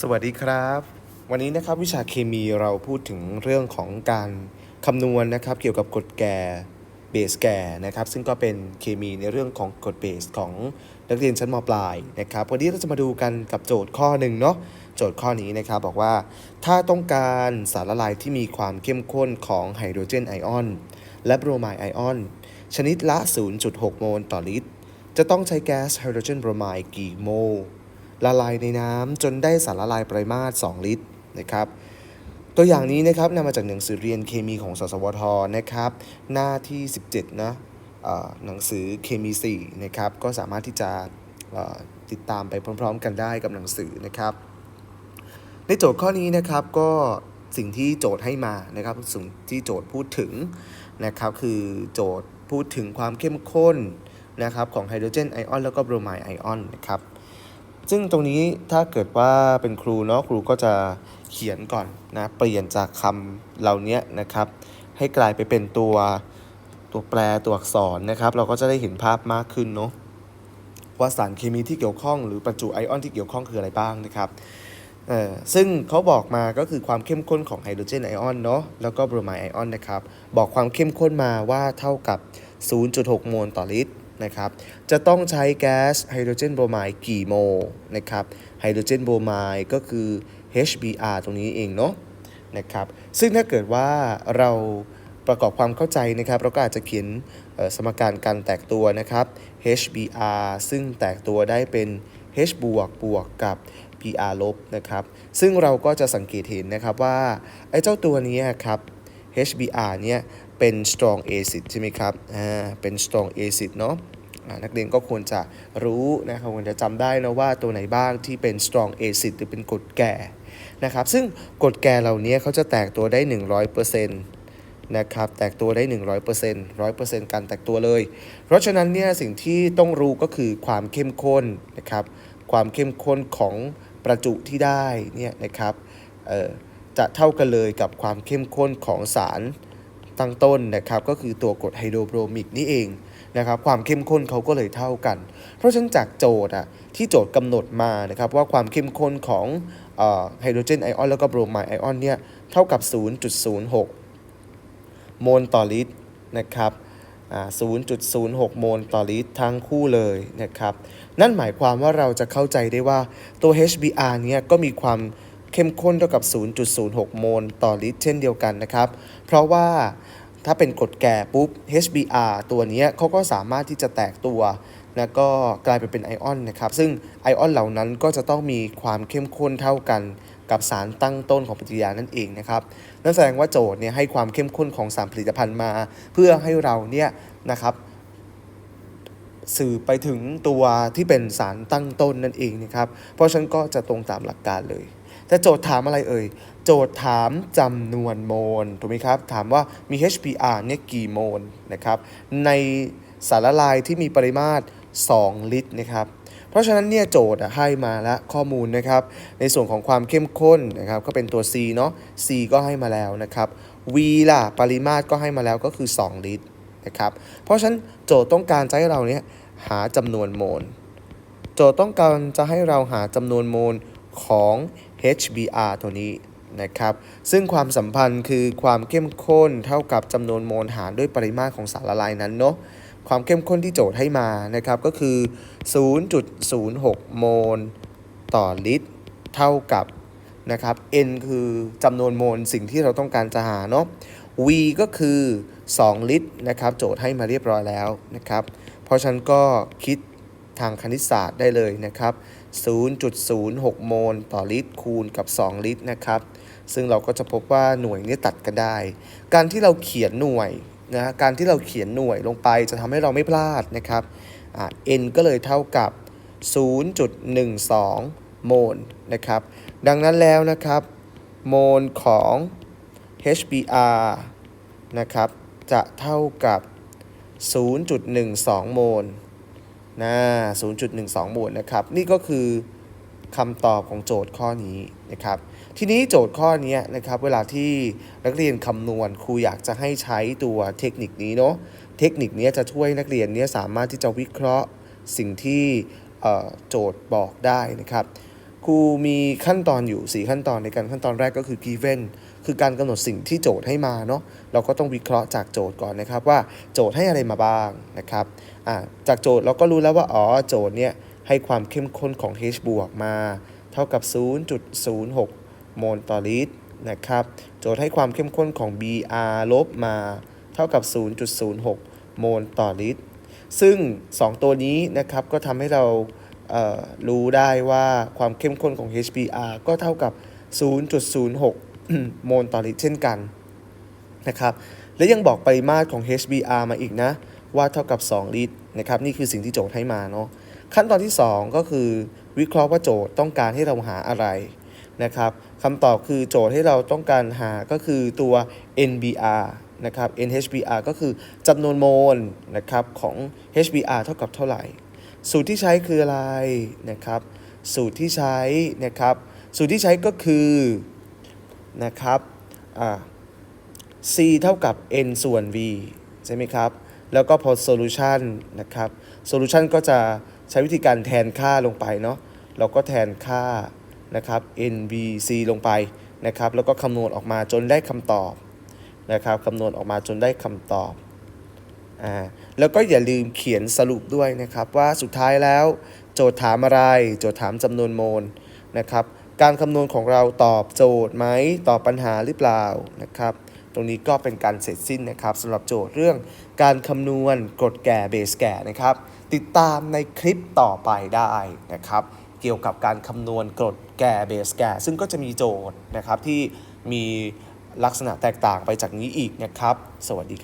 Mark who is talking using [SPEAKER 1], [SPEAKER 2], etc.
[SPEAKER 1] สวัสดีครับ วันนี้นะครับวิชาเคมีเราพูดถึงเรื่องของการคำนวณนะครับเกี่ยวกับกรดแก่เบสแก่นะครับซึ่งก็เป็นเคมีในเรื่องของกรดเบสของนักเรียนชั้นมปลายนะครับวันนี้เราจะมาดูกันกับโจทย์ข้อหนึ่งเนาะโจทย์ข้อนี้นะครับบอกว่าถ้าต้องการสารละลายที่มีความเข้มข้นของไฮโดรเจนไอออนและบรไมด์ไอออนชนิดละ 0.6 โมลต่อลิตร จะต้องใช้แก๊สไฮโดรเจนบรไมด์กี่โมล ละลายในน้ำจนได้สารละลายปริมาตร 2 ลิตรนะครับ ตัวอย่างนี้นะครับนำมาจากหนังสือเรียนเคมีของสสวทนะครับ หน้าที่ 17นะเอ่อหนังสือเคมี4นะครับก็สามารถที่จะติดตามไปพร้อม ๆ กันได้กับหนังสือนะครับ ในโจทย์ข้อนี้นะครับก็สิ่งที่โจทย์ให้มานะครับสิ่งที่โจทย์พูดถึงนะครับคือโจทย์พูดถึงความเข้มข้นนะครับของไฮโดรเจนไอออนแล้วก็บรไมด์ไอออนนะครับ ซึ่งตรงนี้ถ้าเกิดว่าเป็นครูเนาะครูก็จะเขียนก่อนนะเปลี่ยนจากคำเหล่านี้นะครับ ให้กลายไปเป็นตัวตัวแปรตัวอักษรนะครับ เราก็จะได้เห็นภาพมากขึ้นเนาะว่าสารเคมีที่เกี่ยวข้องหรือประจุไอออนที่เกี่ยวข้องคืออะไรบ้างนะครับซึ่งเขาบอกมาก็คือความเข้มข้นของไฮโดรเจนไอออนเนาะแล้วก็บรไมด์ไอออนนะครับ บอกความเข้มข้นมาว่าเท่ากับ 0.6 โมลต่อลิตร นะครับ จะต้องใช้แก๊สไฮโดรเจนโบรไมด์กี่โมลนะครับ ไฮโดรเจนโบรไมด์ก็คือ HBr ตรงนี้เองเนาะนะครับ ซึ่งถ้าเกิดว่าเราประกอบความเข้าใจนะครับ เราก็อาจจะเขียนสมการการแตกตัวนะครับ HBr ซึ่งแตกตัวได้เป็น H บวกบวกกับ Br ลบนะครับ ซึ่งเราก็จะสังเกตเห็นนะครับว่าไอ้เจ้าตัวนี้ครับ HBr เนี่ย เป็น strong acid ใช่ไหมครับอ่าเป็น strong acid เนาะนักเรียนก็ควรจะรู้นะครับควรจะจำได้นะว่าตัวไหนบ้างที่เป็น strong acid หรือเป็นกรดแก่นะครับซึ่งกรดแก่เหล่านี้เขาจะแตกตัวได้ 100%นะครับแตกตัวได้ 100% 100%การแตกตัวเลย เพราะฉะนั้นเนี่ยสิ่งที่ต้องรู้ก็คือความเข้มข้นนะครับความเข้มข้นของประจุที่ได้เนี่ยนะครับเอ่อจะเท่ากันเลยกับความเข้มข้นของสาร ตั้งต้นนะครับก็คือตัวกรดไฮโดรโบรมิกนี่เองนะครับความเข้มข้นเขาก็เลยเท่ากัน เพราะฉะนั้นจากโจทย์อะที่โจทย์กำหนดมานะครับว่าความเข้มข้นของไฮโดรเจนไอออนแล้วก็โบรไมไอออนเนี่ยเท่ากับ 0.06 โมลต่อลิตรนะครับ0.06 โมลต่อลิตรทั้งคู่เลยนะครับ นั่นหมายความว่าเราจะเข้าใจได้ว่าตัว HBr เนี่ยก็มีความ เข้มข้นเท่ากับ 0.06 โมลต่อลิตรเช่นเดียวกันนะครับ เพราะว่าถ้าเป็นกรดแก่ปุ๊บ HBr ตัวนี้เขาก็สามารถที่จะแตกตัว แล้วก็กลายไปเป็นไอออนนะครับ ซึ่งไอออนเหล่านั้นก็จะต้องมีความเข้มข้นเท่ากันกับสารตั้งต้นของปฏิกิริยานั่นเองนะครับ นั่นแสดงว่าโจทย์เนี่ยให้ความเข้มข้นของสารผลิตภัณฑ์มา เพื่อให้เราเนี่ยนะครับสื่อไปถึงตัวที่เป็นสารตั้งต้นนั่นเองนะครับ เพราะฉะนั้นก็จะตรงตามหลักการเลย แต่โจทย์ถามอะไรเอ่ย โจทย์ถามจำนวนโมลถูกไหมครับ ถามว่ามี HBr เนี่ยกี่โมลนะครับ ในสารละลายที่มีปริมาตร 2 ลิตรนะครับเพราะฉะนั้นเนี่ยโจทย์ให้มาแล้วข้อมูลนะครับ ในส่วนของความเข้มข้นนะครับก็เป็นตัว C เนาะ C ก็ให้มาแล้วนะครับ V ล่ะปริมาตรก็ให้มาแล้วก็คือ 2 ลิตรนะครับเพราะฉะนั้นโจทย์ต้องการจะให้เราเนี่ยหาจำนวนโมล โจทย์ต้องการจะให้เราหาจำนวนโมลของ HBr ตัวนี้นะครับ ซึ่งความสัมพันธ์คือความเข้มข้นเท่ากับจำนวนโมลหารด้วยปริมาตรของสารละลายนั้นเนาะ ความเข้มข้นที่โจทย์ให้มานะครับก็คือ 0.06 โมลต่อลิตร เท่ากับนะครับ N คือจำนวนโมลสิ่งที่เราต้องการจะหาเนาะ V ก็คือ 2 ลิตรนะครับโจทย์ให้มาเรียบร้อยแล้วนะครับ เพราะฉะนั้นก็คิดทางคณิตศาสตร์ได้เลยนะครับ 0.06 โมลต่อลิตรคูณกับ 2 ลิตรนะครับ ซึ่งเราก็จะพบว่าหน่วยนี้ตัดกันได้ การที่เราเขียนหน่วยนะการที่เราเขียนหน่วยลงไปจะทำให้เราไม่พลาดนะครับ n ก็เลยเท่ากับ 0.12 โมลนะครับ ดังนั้นแล้วนะครับ โมลของ HBr นะครับ จะเท่ากับ 0.12 โมล นะ0.12 หมลนะครับ นี่ก็คือคำตอบของโจทย์ข้อนี้นะครับ ทีนี้โจทย์ข้อนี้นะครับ เวลาที่นักเรียนคำนวณครูอยากจะให้ใช้ตัวเทคนิคนี้เนาะ เทคนิคนี้จะช่วยนักเรียนเนี้สามารถที่จะวิเคราะห์สิ่งที่โจทย์บอกได้นะครับ ครูมีขั้นตอนอยู่ 4 ขั้นตอนในการขั้นตอนแรกก็คือ given คือการกำหนดสิ่งที่โจทย์ให้มาเนาะเราก็ต้องวิเคราะห์จากโจทย์ก่อนนะครับว่าโจทย์ให้อะไรมาบ้างนะครับอ่าจากโจทย์เราก็รู้แล้วว่าอ๋อโจทย์เนี่ยให้ความเข้มข้นของ H บวกมา เท่ากับ 0.06 โมลต่อลิตรนะครับโจทย์ให้ความเข้มข้นของ Br ลบมา เท่ากับ 0.06 โมลต่อลิตร ซึ่ง 2 ตัวนี้นะครับก็ทำให้เรา รู้ได้ว่าความเข้มข้นของ HBr ก็เท่ากับ 0.06 โมลต่อลิตรเช่นกันนะครับ และยังบอกปริมาตรของ HBr มาอีกนะ ว่าเท่ากับ 2 ลิตรนะครับ นี่คือสิ่งที่โจทย์ให้มาเนาะ ขั้นตอนที่ 2 ก็คือวิเคราะห์ว่าโจทย์ต้องการให้เราหาอะไรนะครับคำตอบคือโจทย์ให้เราต้องการหาก็คือตัว NBr นะครับ NHBr ก็คือจำนวนโมลนะครับของ HBr เท่ากับเท่าไหร่ สูตรที่ใช้คืออะไรนะครับ สูตรที่ใช้นะครับ สูตรที่ใช้ก็คือนะครับ c เท่ากับ n ส่วน v ใช่ไหมครับ แล้วก็พอ solution นะครับ solution ก็จะใช้วิธีการแทนค่าลงไปเนาะ เราก็แทนค่านะครับ nvc ลงไปนะครับ แล้วก็คำนวณออกมาจนได้คำตอบนะครับคำนวณออกมาจนได้คำตอบ อ่าแล้วก็อย่าลืมเขียนสรุปด้วยนะครับว่าสุดท้ายแล้ว โจทย์ถามอะไร โจทย์ถามจำนวนโมลนะครับการคำนวณของเราตอบโจทย์ไหมตอบปัญหาหรือเปล่านะครับตรงนี้ก็เป็นการเสร็จสิ้นนะครับสำหรับโจทย์เรื่องการคำนวณกรดแก่เบสแก่นะครับ ติดตามในคลิปต่อไปได้นะครับ เกี่ยวกับการคำนวณกรดแก่เบสแก่ ซึ่งก็จะมีโจทย์นะครับที่มีลักษณะแตกต่างไปจากนี้อีกนะครับ สวัสดีครับ